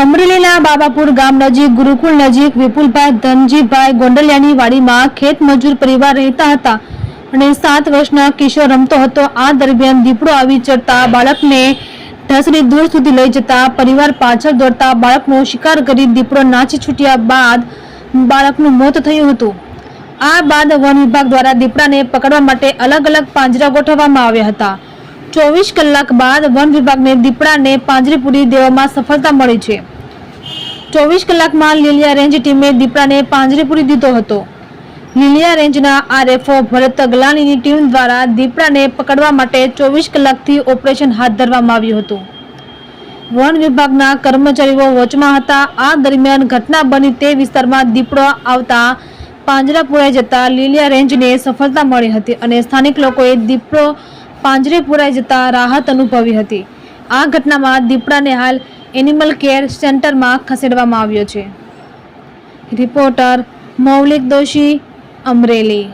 અમરેલીના બાબાપુર ગામ નજીક, ગુરુકુળ નજીક વિપુલભાઈ ધનજીભાઈ ગોંડલિયાની વાડીમાં ખેત મજૂર પરિવાર રહેતા હતા અને સાત વર્ષના કિશોર રમતો હતો. આ દરમિયાન દીપડો આવી ચડતા બાળકને ઢસડી દૂર સુધી લઈ જતા પરિવાર પાછળ દોડતા બાળકનો શિકાર કરી દીપડો નાચી છૂટ્યા બાદ બાળકનું મોત થયું હતું. આ બાદ વન વિભાગ દ્વારા દીપડાને પકડવા માટે અલગ અલગ પાંજરા ગોઠવવામાં આવ્યા હતા. ચોવીસ કલાક બાદ વન વિભાગને દીપડાને પાંજરે પૂરી દેવામાં સફળતા મળી છે. ચોવીસ કલાકમાં લીલિયા રેન્જ ટીમે દીપડાને પાંજરે પૂરી દીધો હતો. લીલિયા રેન્જના આરએફઓ ભરત ગલાનીની ટીમ દ્વારા દીપડાને પકડવા માટે ચોવીસ કલાકથી ઓપરેશન હાથ ધરવામાં આવ્યું હતું. વન વિભાગના કર્મચારીઓ વોચમાં હતા. આ દરમિયાન ઘટના બની તે વિસ્તારમાં દીપડો આવતા પાંજરાપુરાઈ જતા લીલિયા રેન્જને સફળતા મળી હતી અને સ્થાનિક લોકોએ દીપડો પાંજરે પુરાઈ જતા રાહત અનુભવી હતી. આ ઘટનામાં દીપડાને હાલ એનિમલ કેર સેન્ટરમાં ખસેડવામાં આવ્યો છે. રિપોર્ટર મૌલિક દોશી, અમરેલી.